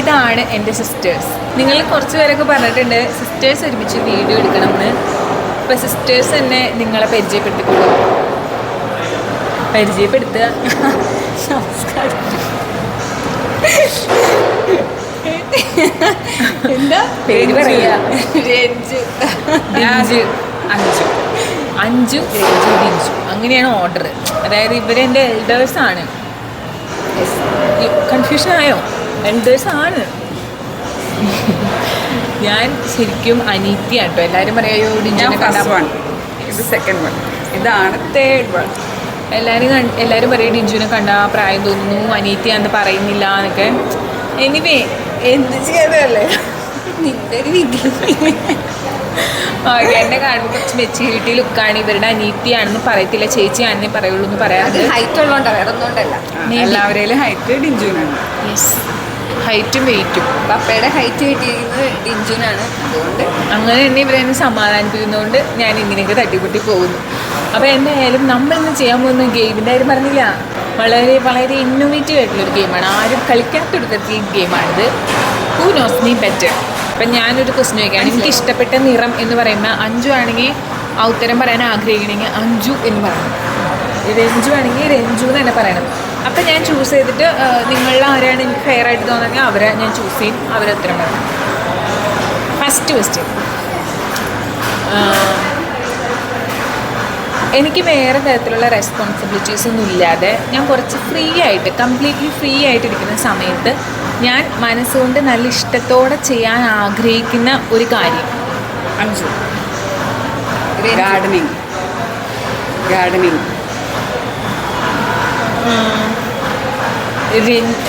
ഇതാണ് എന്റെ സിസ്റ്റേഴ്സ് നിങ്ങൾ കുറച്ച് പേരൊക്കെ പറഞ്ഞിട്ടുണ്ട് സിസ്റ്റേഴ്സ് ഒരുമിച്ച് വീഡിയോ എടുക്കണമെന്ന്. ഇപ്പം സിസ്റ്റേഴ്സ് തന്നെ നിങ്ങളെ പരിചയപ്പെടുത്തിക്കൊള്ളൂ പരിചയപ്പെടുത്തുക. നമസ്കാരം. എന്താ? പേര് പറയാ. രഞ്ജു. അഞ്ചു അഞ്ചു രഞ്ജു ബിഞ്ചു. അങ്ങനെയാണ് ഓർഡർ അതായത് ഇവരെന്റെ എൽഡേഴ്സ് ആണ്. കൺഫ്യൂഷൻ ആയോ? എൽഡേഴ്സ് ആണ് ഞാൻ ശരിക്കും കേട്ടോ. എല്ലാവരും പറയോ ഇത് സെക്കൻഡ് വൺ ഇതാണ് തേർഡ് വൺ എല്ലാവരും എല്ലാവരും പറയും ഡിജുവിനെ കണ്ട പ്രായം തോന്നുന്നു അനീറ്റിയാന്ന് പറയുന്നില്ല എന്നൊക്കെ. എനിവേ എന്ത് ചെയ്തല്ലേ നിന്റെ ഒരു ഓക്കെ എന്നെ കാണുമ്പോൾ കുറച്ച് മെച്ചൂരിറ്റി ലുക്കാണ് ഇവരുടെ അനീറ്റിയാണെന്ന് പറയത്തില്ല. ചേച്ചിയാണെന്നേ പറയുള്ളൂ എന്ന് പറയാം ഹൈറ്റ് ഉള്ളതുകൊണ്ടാണ് വേറെ ഒന്നുകൊണ്ടല്ല. എല്ലാവരെയും ഹൈറ്റ് ഡിഞ്ചുവിനാണ്. യെസ് ഹൈറ്റും വെയിറ്റും. പപ്പയുടെ ഹൈറ്റ് കിട്ടിയിരിക്കുന്നത് ഡിഞ്ചുനാണ്. അതുകൊണ്ട് അങ്ങനെ തന്നെ ഇവരെ എന്നെ സമാധാനിപ്പിക്കുന്നതുകൊണ്ട് ഞാൻ ഇങ്ങനെയൊക്കെ തട്ടിപ്പൊട്ടി പോകുന്നു. അപ്പോൾ എന്തായാലും നമ്മളിന്ന് ചെയ്യാൻ പോകുന്ന ഗെയിമിന്റെ കാര്യം പറഞ്ഞില്ല. വളരെ വളരെ ഇന്നോവേറ്റീവ് ആയിട്ടുള്ളൊരു ഗെയിമാണ് ആരും കളിക്കാത്തൊരു തരത്തിൽ ഗെയിമാണിത് ഹൂ നോസ് മീ ബെറ്റർ അപ്പം ഞാനൊരു ക്വസ്റ്റ്യൻ ചോദിക്കുകയാണ്. എനിക്ക് ഇഷ്ടപ്പെട്ട നിറം എന്ന് പറയുമ്പോൾ അഞ്ചു ആണെങ്കിൽ ആ ഉത്തരം പറയാൻ ആഗ്രഹിക്കണമെങ്കിൽ അഞ്ചു എന്ന് പറയണം. രഞ്ജു ആണെങ്കിൽ രഞ്ജു എന്ന് തന്നെ പറയണം. അപ്പം ഞാൻ ചൂസ് ചെയ്തിട്ട് നിങ്ങളിൽ ആരാണ് എനിക്ക് ഫെയർ ആയിട്ട് തോന്നുന്നത് അവരെ ഞാൻ ചൂസ് ചെയ്യും. അവരെ ഉത്തരം പറയും. ഫസ്റ്റ് ക്വസ്റ്റ്യൻ എനിക്ക് വേറെ തരത്തിലുള്ള റെസ്പോൺസിബിലിറ്റീസ് ഒന്നും ഇല്ലാതെ ഞാൻ കുറച്ച് ഫ്രീ ആയിട്ട് കംപ്ലീറ്റ്ലി ഫ്രീ ആയിട്ടിരിക്കുന്ന സമയത്ത് ഞാൻ മനസ്സുകൊണ്ട് നല്ല ഇഷ്ടത്തോടെ ചെയ്യാൻ ആഗ്രഹിക്കുന്ന ഒരു കാര്യം. അഞ്ചു. ഗാർഡനിങ് ഗാർഡനിങ്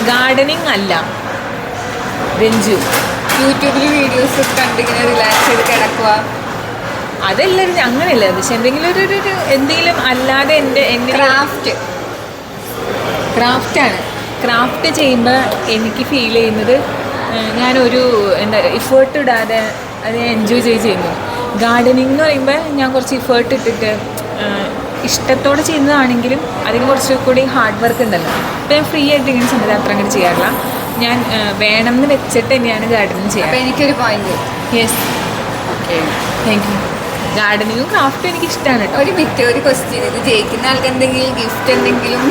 ഗാർഡനിങ് അല്ല. രഞ്ജു. യൂട്യൂബിൽ വീഡിയോസ് കണ്ടിങ്ങനെ റിലാക്സ് ചെയ്ത് കിടക്കുക അതെല്ലാവരും അങ്ങനെയല്ല? പക്ഷെ എന്തെങ്കിലും ഒരു ഒരു- എന്തെങ്കിലും അല്ലാതെ എന്റെ എന്റെ ക്രാഫ്റ്റ് ക്രാഫ്റ്റാണ് ക്രാഫ്റ്റ് ചെയ്യുമ്പോൾ എനിക്ക് ഫീൽ ചെയ്യുന്നത് ഞാനൊരു എന്താ ഇഫേർട്ട് ഇടാതെ അത് എൻജോയ് ചെയ്ത് ചെയ്യുന്നു. ഗാർഡനിങ് എന്ന് പറയുമ്പോൾ ഞാൻ കുറച്ച് ഇഫേർട്ട് ഇട്ടിട്ട് ഇഷ്ടത്തോടെ ചെയ്യുന്നതാണെങ്കിലും അതിന് കുറച്ചുകൂടി ഹാർഡ് വർക്ക് ഉണ്ടല്ലോ. അപ്പോൾ ഞാൻ ഫ്രീ ആയിട്ട് ഇങ്ങനെ സമയത്ത് അത്ര അങ്ങനെ ചെയ്യാറില്ല. ഞാൻ വേണം എന്ന് വെച്ചിട്ട് തന്നെയാണ് ഗാർഡനിങ് ചെയ്യാറ്. എനിക്കൊരു point yes okay thank you ഗാർഡനിങ്ങും ക്രാഫ്റ്റും എനിക്ക് ഇഷ്ടമാണ് ഒരു മിറ്റ് ഒരു ക്വസ്റ്റ്യൻ ഇത് ജയിക്കുന്ന ആൾക്ക് എന്തെങ്കിലും ഗിഫ്റ്റ് എന്തെങ്കിലും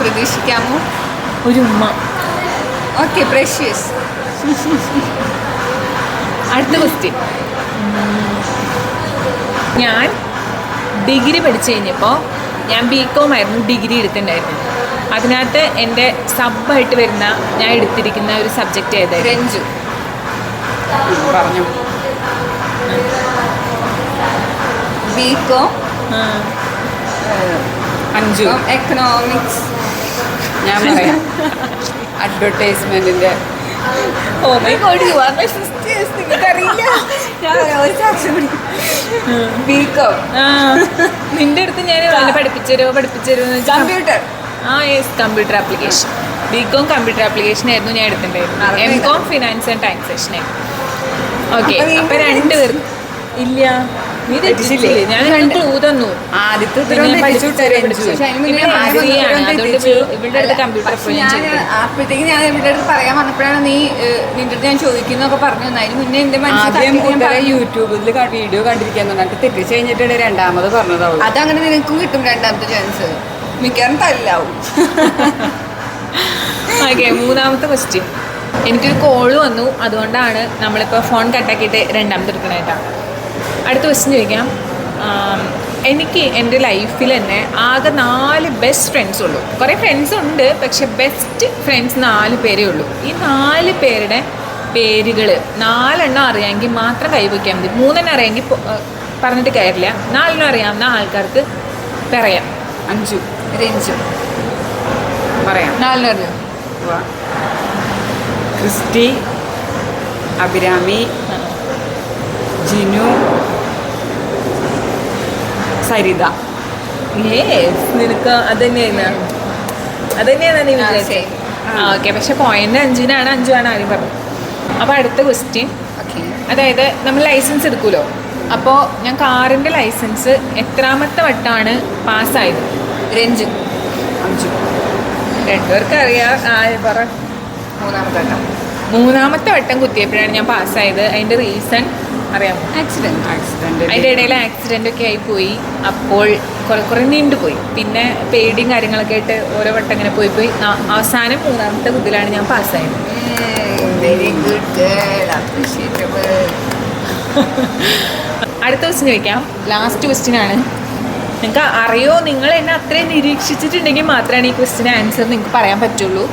പ്രതീക്ഷിക്കാമോ? ഒരു ഉമ്മ. ഓക്കെ പ്രഷ്യസ് അടുത്ത ക്വസ്റ്റ്യൻ ഞാൻ ഡിഗ്രി പഠിച്ചു കഴിഞ്ഞപ്പോൾ ഞാൻ ബി കോം ആയിരുന്നു ഡിഗ്രി എടുത്തിട്ടുണ്ടായിരുന്നു. അതിനകത്ത് എന്റെ സബായിട്ട് വരുന്ന ഞാൻ എടുത്തിരിക്കുന്ന ഒരു സബ്ജക്റ്റ് ഏതായിരുന്നു? രഞ്ജു. പറഞ്ഞു. ബി കോം അഞ്ചു എക്കണോമിക്സ് ഞാൻ പറയാം. അഡ്വർടൈസ്മെന്റിന്റെ യു ആർ മൈ you നിങ്ങൾക്കറിയില്ല. ബികോം നിന്റെ അടുത്ത് ഞാൻ വല്ല പഠിപ്പിച്ചരോ പഠിപ്പിച്ചരോ കമ്പ്യൂട്ടർ ആ yes computer application B Com computer application ആയിരുന്നു ഞാൻ എടുത്തിട്ടുണ്ടായിരുന്നു M Com finance and taxation ആയിരുന്നു. ഓക്കെ അപ്പൊ നീ രണ്ട് ഇല്ല. അപ്പോഴത്തേക്ക് ഞാൻ ഇവരുടെ അടുത്ത് പറയാൻ വന്നപ്പോഴാണ് നീ നിന്റെ അടുത്ത് ഞാൻ ചോദിക്കുന്നൊക്കെ പറഞ്ഞു അതിന് മുന്നേ എന്റെ മനസ്സിലായി. യൂട്യൂബിൽ വീഡിയോ തെറ്റിച്ച് കഴിഞ്ഞിട്ടാണ് രണ്ടാമത് പറഞ്ഞതാവും. അതങ്ങനെ നിനക്കും കിട്ടും രണ്ടാമത്തെ ചാൻസ് മിക്കവാറും തല്ലാവും. ഓക്കെ മൂന്നാമത്തെ ക്വസ്റ്റ്യൻ എനിക്കൊരു കോൾ വന്നു. അതുകൊണ്ടാണ് നമ്മളിപ്പോൾ ഫോൺ കട്ടാക്കിയിട്ട് രണ്ടാമത്തെ എടുക്കണേട്ടാ അടുത്ത ക്വസ്റ്റ്യൻ ചോദിക്കാം. എനിക്ക് എന്റെ ലൈഫിൽ തന്നെ ആകെ നാല് ബെസ്റ്റ് ഫ്രണ്ട്സ് ഉള്ളൂ. കുറേ ഫ്രണ്ട്സ് ഉണ്ട് പക്ഷെ ബെസ്റ്റ് ഫ്രണ്ട്സ് നാല് പേരേ ഉള്ളൂ. ഈ നാല് പേരുടെ പേരുകൾ നാലെണ്ണം അറിയാമെങ്കിൽ മാത്രം കൈവയ്ക്കാൻ മതി. മൂന്നെണ്ണം അറിയാമെങ്കിൽ പറഞ്ഞിട്ട് കയറില്ല നാലെണ്ണം അറിയാവുന്ന ആൾക്കാർക്ക് പറയാം. അഞ്ചു രഞ്ജു. പറയാം. നാലെണ്ണം അറിയാം. ക്രിസ്റ്റി അഭിരാമി ജിനു സരിത നിനക്ക് അത് തന്നെയായിരുന്നു അത് തന്നെയാണ് നീ ആ, വിചാരിച്ചത് ഓക്കെ പക്ഷെ പോയിന്റ് അഞ്ചിനാണ് അഞ്ചാണ് ആദ്യം പറഞ്ഞത്. അപ്പോൾ അടുത്ത ക്വസ്റ്റ്യൻ ഓക്കെ അതായത് നമ്മൾ ലൈസൻസ് എടുക്കുമല്ലോ അപ്പോൾ ഞാൻ കാറിന്റെ ലൈസൻസ് എത്രാമത്തെ വട്ടമാണ് പാസ്സായത് രഞ്ജു അഞ്ചു. രണ്ടുപേർക്ക് അറിയാം. പറ. മൂന്നാമത്തെ വട്ടം. മൂന്നാമത്തെ വട്ടം കുത്തിയപ്പോഴാണ് ഞാൻ പാസ്സായത് അതിന്റെ റീസൺ അറിയാമോ? ആക്സിഡന്റ് ആക്സിഡന്റ് അതിന്റെ ഇടയിൽ ആക്സിഡന്റ് ഒക്കെ ആയി പോയി. അപ്പോൾ കുറെ കുറെ നീണ്ടു പോയി. പിന്നെ പേടിയും കാര്യങ്ങളൊക്കെ ആയിട്ട് ഓരോ വട്ടം ഇങ്ങനെ പോയി പോയി. അവസാനം മൂന്നാമത്തെ കുതിലാണ് ഞാൻ പാസ്സായത്. വെരി ഗുഡ് അടുത്ത ക്വസ്റ്റ്യൻ ചോദിക്കാം. ലാസ്റ്റ് ക്വസ്റ്റ്യൻ ആണ്. നിങ്ങൾക്ക് അറിയോ? നിങ്ങൾ എന്നെ അത്രയും നിരീക്ഷിച്ചിട്ടുണ്ടെങ്കിൽ മാത്രമാണ് ഈ ക്വസ്റ്റിന് ആൻസർ നിങ്ങൾക്ക് പറയാൻ പറ്റുള്ളൂ.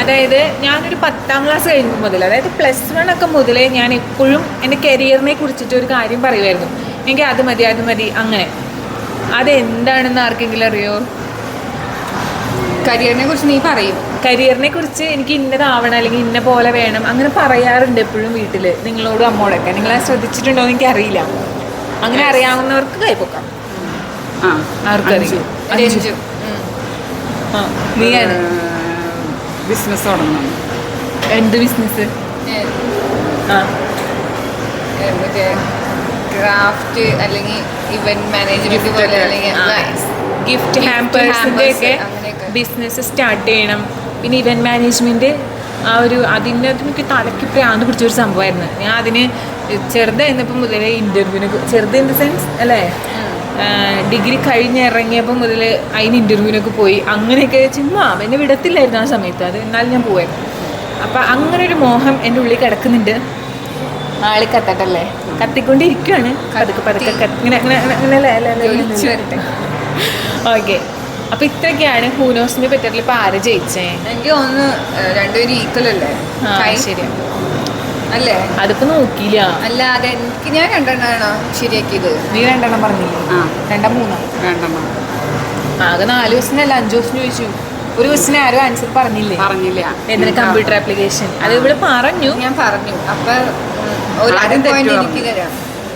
അതായത് ഞാനൊരു പത്താം ക്ലാസ് കഴിഞ്ഞു മുതൽ അതായത് പ്ലസ് വൺ ഒക്കെ മുതലേ ഞാൻ എപ്പോഴും എന്റെ കരിയറിനെ കുറിച്ചിട്ട് ഒരു കാര്യം പറയുമായിരുന്നു എനിക്ക് അത് മതി അത് മതി അങ്ങനെ. അതെന്താണെന്ന് ആർക്കെങ്കിലും അറിയോ? കരിയറിനെ കുറിച്ച് നീ പറയും. കരിയറിനെ കുറിച്ച് എനിക്ക് ഇന്നതാവണം അല്ലെങ്കിൽ ഇന്ന പോലെ വേണം അങ്ങനെ പറയാറുണ്ട് എപ്പോഴും വീട്ടിൽ നിങ്ങളോടും അമ്മോടൊക്കെ. നിങ്ങൾ ശ്രദ്ധിച്ചിട്ടുണ്ടോ എന്ന് എനിക്കറിയില്ല. അങ്ങനെ അറിയാവുന്നവർക്ക് കൈപ്പൊക്കാം ആ ആർക്കറിയും ആ, നീയാണ് ബിസിനസ് തുടങ്ങണം എന്ത് ബിസിനസ് ക്രാഫ്റ്റ് അല്ലെങ്കിൽ ഇവന്റ് മാനേജ്മെന്റ് പോലെ അല്ലെങ്കിൽ ഗിഫ്റ്റ് ഹാമ്പേഴ്സിന്റെ ഒക്കെ ബിസിനസ് സ്റ്റാർട്ട് ചെയ്യണം. പിന്നെ ഇവന്റ് മാനേജ്മെന്റ് ആ ഒരു അതിന്റെ അതിനൊക്കെ എനിക്ക് തലയ്ക്ക് പ്രാന്ത് പിടിച്ചൊരു സംഭവമായിരുന്നു. ഞാൻ അതിന് ചെറുതായിരുന്നപ്പോൾ മുതലേ ഇന്റർവ്യൂവിന് ചെറുത് ഇൻ ദ സെൻസ് അല്ലേ? ഡിഗ്രി കഴിഞ്ഞിറങ്ങിയപ്പോൾ മുതൽ അതിന് ഇന്റർവ്യൂവിനൊക്കെ പോയി. അങ്ങനെയൊക്കെ ചുമ്മാ എന്നെ വിടത്തില്ലായിരുന്നു ആ സമയത്ത്. അത് എന്നാലും ഞാൻ പോവായിരുന്നു. അപ്പം അങ്ങനെ ഒരു മോഹം എന്റെ ഉള്ളിൽ കിടക്കുന്നുണ്ട്. ആൾ കത്തട്ടല്ലേ? കത്തിക്കൊണ്ടിരിക്കുകയാണ് പതുക്കെ പതുക്കെ ഇങ്ങനെ അങ്ങനെ അങ്ങനെ വരട്ടെ. ഓക്കെ. അപ്പൊ ഇത്രയൊക്കെയാണ് ഹൂനോസിനെ പറ്റിയിട്ടുള്ള ഇപ്പൊ ആര് ജയിച്ചേ? എനിക്ക് ഒന്ന് രണ്ടുപേരും ഈക്വൽ അല്ലേ? ആ കൈ ശരിയാ. അല്ലേ? അതൊക്കെ നോക്കിയില്ല. അല്ലാതെ എനിക്ക് ഞാൻ രണ്ടെണ്ണാണോ ശരിയാക്കിയത്? നീ രണ്ടെണ്ണം പറഞ്ഞില്ലേ? രണ്ടാം മൂന്നാം? രണ്ടെണ്ണം. ആകെ നാല് അല്ല അഞ്ചു ദിവസം ചോദിച്ചു. ഒരു ദിവസത്തിന് ആരും ആൻസർ പറഞ്ഞില്ലേ? പറഞ്ഞില്ല. എന്തിനാ കമ്പ്യൂട്ടർ ആപ്ലിക്കേഷൻ അത് ഇവിടെ പറഞ്ഞു. ഞാൻ പറഞ്ഞു. അപ്പൊ ഒരു അര പോയിന്റ് എനിക്ക് തരാം.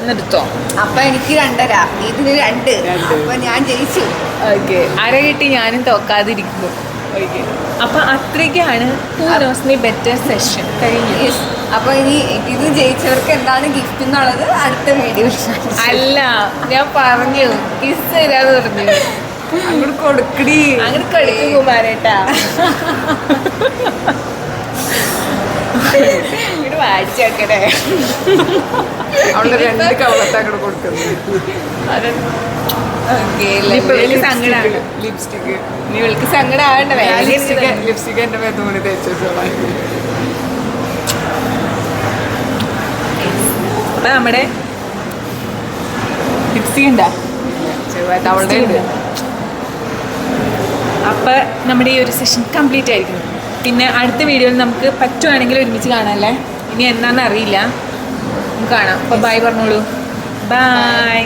നിർത്തോ അപ്പൊ എനിക്ക് രണ്ടര. ഇതിന് രണ്ട്. രണ്ട്. അപ്പൊ ഞാൻ ജയിച്ചു. ഓക്കെ. അര കിട്ടി? ഞാനും തോക്കാതിരിക്കുന്നു ഓക്കെ അപ്പൊ അത്രയ്ക്കാണ് ഹൂനോസിനെ ബെറ്റർ സെഷൻ കഴിഞ്ഞു. അപ്പോൾ അപ്പൊ ഇനി ഇത് ജയിച്ചവർക്ക് എന്താണ് ഗിഫ്റ്റ് എന്നുള്ളത് അടുത്ത വീഡിയോ അല്ല ഞാൻ പറഞ്ഞു. കിസ് തരാന്ന് പറഞ്ഞു. അങ്ങോട്ട് കൊടുക്കടി. അങ്ങനെ കളിക്കും കുമാരേട്ടാ. ഇങ്ങോട്ട് വായിച്ചേക്കണേ അവളുടെ രണ്ട് കവളത്തെ അങ്ങോട്ട് കൊടുക്കുന്നു ഇവൾക്ക് സങ്കടം ആവണ്ട എന്റെ മേത്ത് കൂടി തേച്ചിട്ടുള്ള അപ്പൊ നമ്മുടെ ലിപ്സ്റ്റിക് ഉണ്ടാ ചെറുതായിട്ട് ഉണ്ട്. അപ്പൊ നമ്മുടെ ഈ ഒരു സെഷൻ കംപ്ലീറ്റ് ആയിരിക്കുന്നു. പിന്നെ അടുത്ത വീഡിയോയിൽ നമുക്ക് പറ്റുവാണെങ്കിൽ ഒരുമിച്ച് കാണാമല്ലേ ഇനി എന്താണെന്ന് അറിയില്ല. കാണാം. അപ്പൊ ബൈ പറഞ്ഞോളൂ. ബൈ